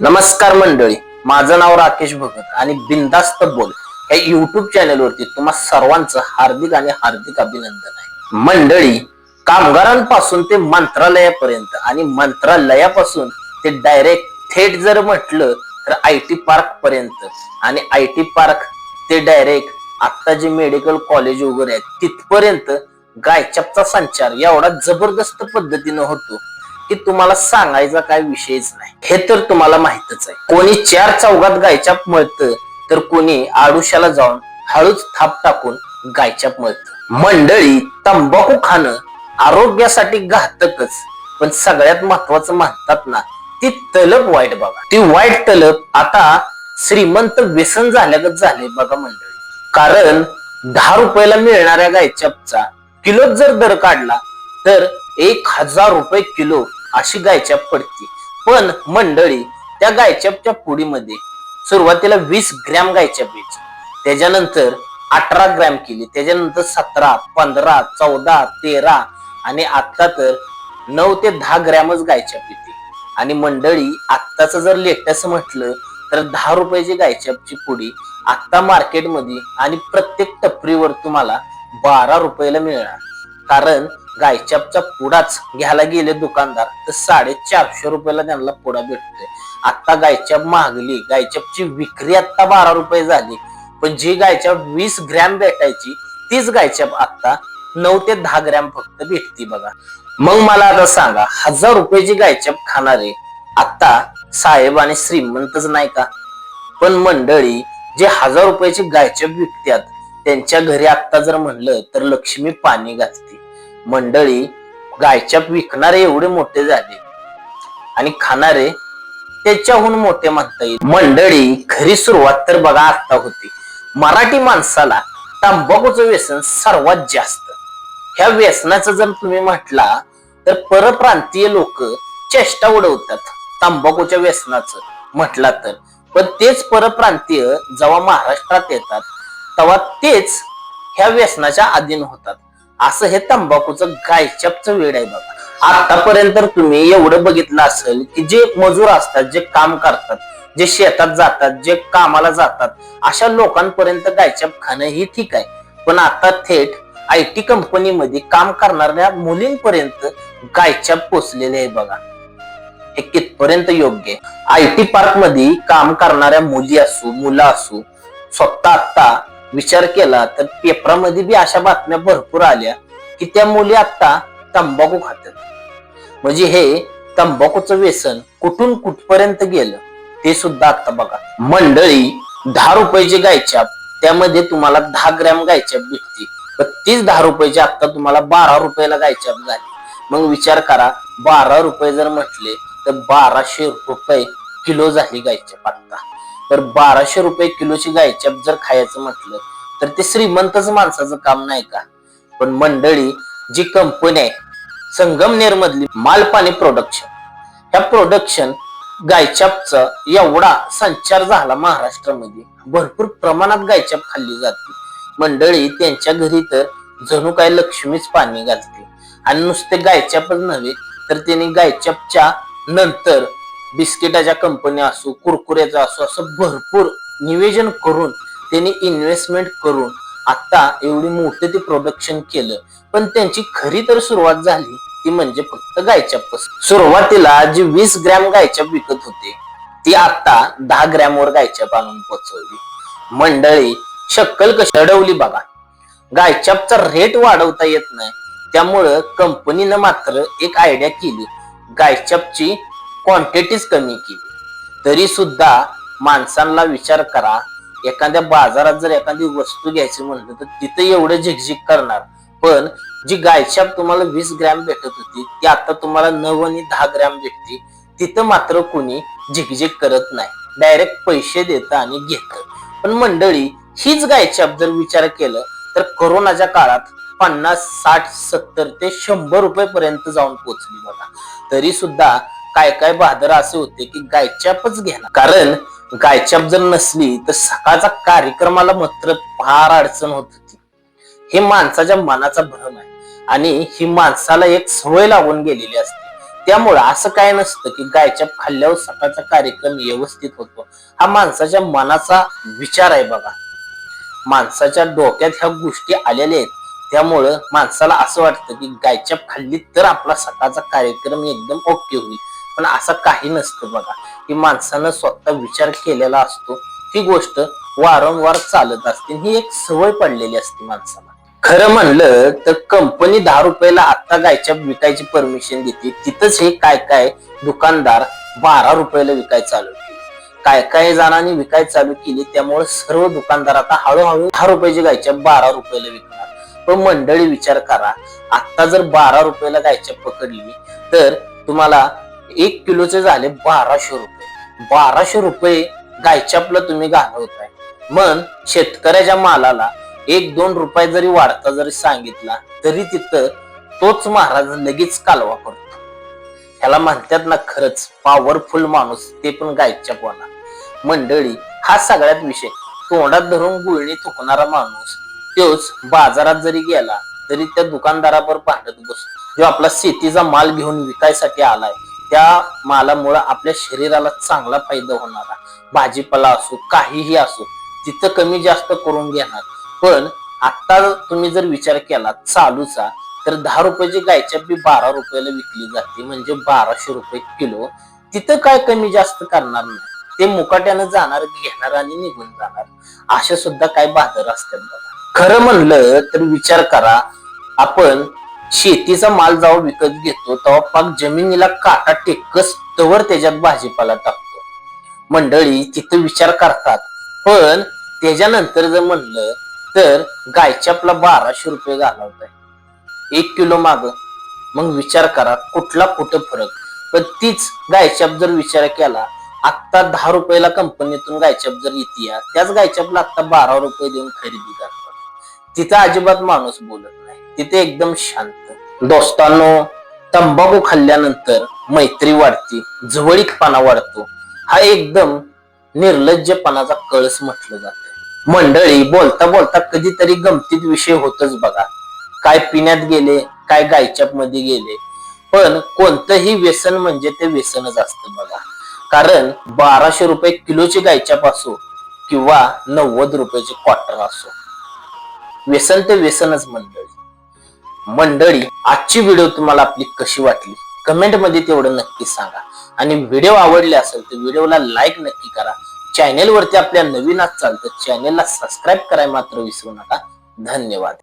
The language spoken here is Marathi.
नमस्कार मंडळी माझं नाव राकेश भगत आणि बिंदास्त बोल या युट्यूब चॅनलवरती तुम्हा सर्वांचं हार्दिक आणि हार्दिक अभिनंदन आहे. मंडळी कामगारांपासून ते मंत्रालयापर्यंत आणि मंत्रालयापासून ते डायरेक्ट थेट जर म्हटलं तर आय टी पार्क पर्यंत आणि आय टी पार्क ते डायरेक्ट आता जे मेडिकल कॉलेज वगैरे आहेत तिथपर्यंत गायचपचा संचार एवढा जबरदस्त पद्धतीनं होतो की तुम्हाला सांगायचा काय विषयच नाही. हे तर तुम्हाला माहितच आहे. कोणी चार चौघात गायचाप मळतं तर कोणी आडुशाला जाऊन हळूच थाप टाकून गायचाप मळतं. मंडळी तंबाखू खाणं आरोग्यासाठी घातकच पण सगळ्यात महत्वाचं म्हणतात ना ती तलब वाईट बघा. ती वाईट तलब आता श्रीमंत व्यसन झाल्यागत झाले बघा मंडळी. कारण दहा रुपयाला मिळणाऱ्या गायचापचा किलो जर दर काढला तर एक हजार रुपये किलो अशी गायछाप पडते. पण मंडळी त्या गायछापच्या पुडीमध्ये सुरुवातीला वीस ग्रॅम गायछाप यायची. त्याच्यानंतर अठरा ग्रॅम केली. त्याच्यानंतर सतरा पंधरा चौदा तेरा आणि आत्ता तर नऊ ते दहा ग्रॅमच गायछाप येते. आणि मंडळी आत्ताच जर लेटेस्ट म्हटलं तर दहा रुपयाची गायछापची पुडी आत्ता मार्केटमध्ये आणि प्रत्येक टपरीवर तुम्हाला बारा रुपयाला मिळणार. कारण गायचापचा पुडाच घ्यायला गेले दुकानदार तर साडेचारशे रुपयाला त्यांना पुडा भेटतोय. आता गायचाप महागली गायचापची विक्री आता बारा रुपये झाली. पण जी गायचाप वीस ग्रॅम भेटायची तीच गायचाप आता नऊ ते दहा ग्रॅम फक्त भेटती बघा. मग मला आता सांगा हजार रुपयाची गायचाप खाणारे आता साहेब आणि श्रीमंतच नाही का? पण मंडळी जे हजार रुपयाची गायचप विकत्यात त्यांच्या घरी आता जर म्हणलं तर लक्ष्मी पाणी घालते मंडळी गायचप विकणारे एवढे मोठे झाले. आणि खाणारे त्याच्याहून मोठे म्हणता येईल. मंडळी खरी सुरुवात तर बघा आता होती. मराठी माणसाला तंबाखूचं व्यसन सर्वात जास्त. ह्या व्यसनाचं जर तुम्ही म्हटला तर परप्रांतीय लोक चेष्टा उडवतात तंबाखूच्या व्यसनाचं. म्हटला तर. पण तेच परप्रांतीय जेव्हा महाराष्ट्रात येतात तेव्हा तेच ह्या व्यसनाच्या अधीन होतात. असं हे तंबाखूचं गायचपचं वेळ आहे बघा. आतापर्यंत तुम्ही एवढं बघितलं असेल की जे मजूर असतात जे काम करतात जे शेतात जातात जे कामाला जातात अशा लोकांपर्यंत गायचप खाणं ही ठीक आहे. पण आता थेट आय टी कंपनीमध्ये काम करणाऱ्या मुलींपर्यंत गायचप पोचलेले आहे बघा. हे कितपर्यंत योग्य आहे? आय टी पार्कमध्ये काम करणाऱ्या मुली असू मुलं असू स्वतः आता विचार केला तर पेपरामध्ये बी अशा बातम्या भरपूर आल्या की त्या मुली आता तंबाखू खातात. म्हणजे हे तंबाखूचं व्यसन कुठून कुठपर्यंत गेलं ते सुद्धा आता बघा. मंडळी दहा रुपयाची गायच्या त्यामध्ये तुम्हाला दहा ग्रॅम गायच्या भेटते पण तीच दहा रुपयाची आता तुम्हाला बारा रुपयाला गायच्या झाली. मग विचार करा बारा रुपये जर म्हटले तर बाराशे रुपये किलो झाली गायचाप आता तर बाराशे रुपये किलोची गायचप जर खायचं म्हटलं तर ते श्रीमंतच माणसाचं काम नाही का? पण मंडळी जी कंपनी आहे संगमनेर मधली मालपाणी प्रोडक्शन ह्या प्रोडक्शन गायचापचा एवढा संचार झाला महाराष्ट्रामध्ये. भरपूर प्रमाणात गायचाप खाल्ली जाते. मंडळी त्यांच्या घरी तर जणू काय लक्ष्मीच पाणी घालते. आणि नुसते गायचापच नव्हे तर त्यांनी गायचापच्या नंतर बिस्किटाच्या कंपन्या असो कुरकुऱ्याचा असो असं भरपूर नियोजन करून त्यांनी इन्व्हेस्टमेंट करून आता एवढी मोठं ते प्रोडक्शन केलं. पण त्यांची खरी तर सुरुवात झाली ती म्हणजे फक्त गायच्या सुरुवातीला जी वीस ग्रॅम गायच्या विकत होते ती आता दहा ग्रॅमवर गायच्या आणून पोचवली मंडळी शक्कल कशी अडवली बघा. गायचापचा रेट वाढवता येत नाही. त्यामुळं कंपनीनं मात्र एक आयडिया केली. गायचापची क्वांटिटीच कमी केली. तरी सुद्धा माणसांना विचार करा एखाद्या बाजारात जर एखादी वस्तू घ्यायची म्हणलं तर तिथे एवढं झिकझिक करणार. पण जी गायछाप तुम्हाला वीस ग्रॅम भेटत होती ती आता तुम्हाला नऊ आणि दहा ग्रॅम भेटते. तिथं मात्र कोणी झिकझिक करत नाही. डायरेक्ट पैसे देतं आणि घेतं. पण मंडळी हीच गायछाप जर विचार केलं तर कोरोनाच्या काळात पन्नास साठ सत्तर ते शंभर रुपये पर्यंत जाऊन पोहोचली बघा. तरी सुद्धा काय काय बहादर असे होते की गायचापच घ्यायला. कारण गायचाप जर नसली तर सकाळचा कार्यक्रमाला मात्र फार अडचण होत होती. हे माणसाच्या मनाचा भ्रम आहे. आणि ही माणसाला एक सवय लागून गेलेली असते. त्यामुळं असं काय नसतं की गायच्या खाल्ल्यावर सकाळचा कार्यक्रम व्यवस्थित होतो. हा माणसाच्या मनाचा विचार आहे बघा. माणसाच्या डोक्यात ह्या गोष्टी आलेल्या आहेत. त्यामुळं माणसाला असं वाटतं की गायच्या खाल्ली तर आपला सकाळचा कार्यक्रम एकदम ओके होईल. पण असं काही नसतं बघा. की माणसानं स्वतः विचार केलेला असतो. ती गोष्ट वारंवार चालत असते. ही एक सवय पडलेली असते माणसाला. खरं म्हणलं तर कंपनी दहा रुपयाला आता गायच्या विकायची परमिशन देते. तिथंच हे काय काय दुकानदार बारा रुपयाला विकाय चालू केले. काय काय जणांनी विकाय चालू केली त्यामुळे सर्व दुकानदार आता हळूहळू दहा रुपयाची गायच्या बारा रुपयाला विकणार. पण मंडळी विचार करा आता जर बारा रुपयाला गायच्या पकडली तर तुम्हाला एक किलोचे झाले बाराशे रुपये. बाराशे रुपये गायच्यापला तुम्ही घालवताय. मग शेतकऱ्याच्या मालाला एक दोन रुपये जरी वाढता जरी सांगितला तरी तिथं तोच महाराज लगेच कालवा करतो. ह्याला म्हणतात ना खरंच पॉवरफुल माणूस ते पण गायच्या पोना मंडळी हा सगळ्यात विषय. तोंडात धरून गुळणी थुकणारा माणूस तोच बाजारात जरी गेला तरी त्या दुकानदारावर भांडत बसतो. जो आपला शेतीचा माल घेऊन विकायसाठी आलाय त्या मालामुळं आपल्या शरीराला चांगला फायदा होणार. भाजीपाला असो काहीही असो तिथं कमी जास्त करून घेणार. पण आता तुम्ही जर विचार केला चालूचा तर दहा रुपयाची गायच्या बी बारा रुपयाला विकली जाते म्हणजे बाराशे रुपये किलो. तिथं काय कमी जास्त करणार नाही. ते मुकाट्यानं जाणार घेणार आणि निघून जाणार. अशा सुद्धा काय बाजार असतात बघा. खरं म्हणलं तर विचार करा आपण शेतीचा माल जेव्हा विकत घेतो तेव्हा पाक जमिनीला काटा टेकस तवर त्याच्यात भाजीपाला टाकतो. मंडळी तिथं विचार करतात पण त्याच्यानंतर जर म्हणलं तर गायच्या आपला बाराशे रुपये घालवताय. एक किलो माग. मग विचार करा कुठला कुठं फरक? पण तीच गायच्याप जर विचार केला आत्ता दहा रुपयाला कंपनीतून गायच्याप जर येते त्याच गायच्यापला आत्ता बारा रुपये देऊन खरेदी करतात. तिथं अजिबात माणूस बोलत नाही. तिथे एकदम शांत. दोस्तांनो तंबाखू खाल्ल्यानंतर मैत्री वाढते जवळीकपणा वाढतो. हा एकदम निर्लज्जपणाचा कळस म्हटलं जात. मंडळी बोलता बोलता कधीतरी गमतीत विषय होतच बघा. काय पिण्यात गेले काय गायच्यापमध्ये गेले. पण कोणतंही व्यसन म्हणजे ते व्यसनच असतं बघा. कारण बाराशे रुपये किलोची गायच्याप असो किंवा नव्वद रुपयाचे क्वार्टर असो. व्यसन ते व्यसनच मंडळी. मंडळी आजची व्हिडिओ तुम्हाला आपली कशी वाटली? कमेंटमध्ये तेवढं नक्की सांगा. आणि व्हिडिओ आवडले असेल तर व्हिडिओला लाईक नक्की करा. चॅनेल वरती आपल्या नवीन आज चालतं चॅनेलला सबस्क्राईब करायला मात्र विसरू नका. धन्यवाद.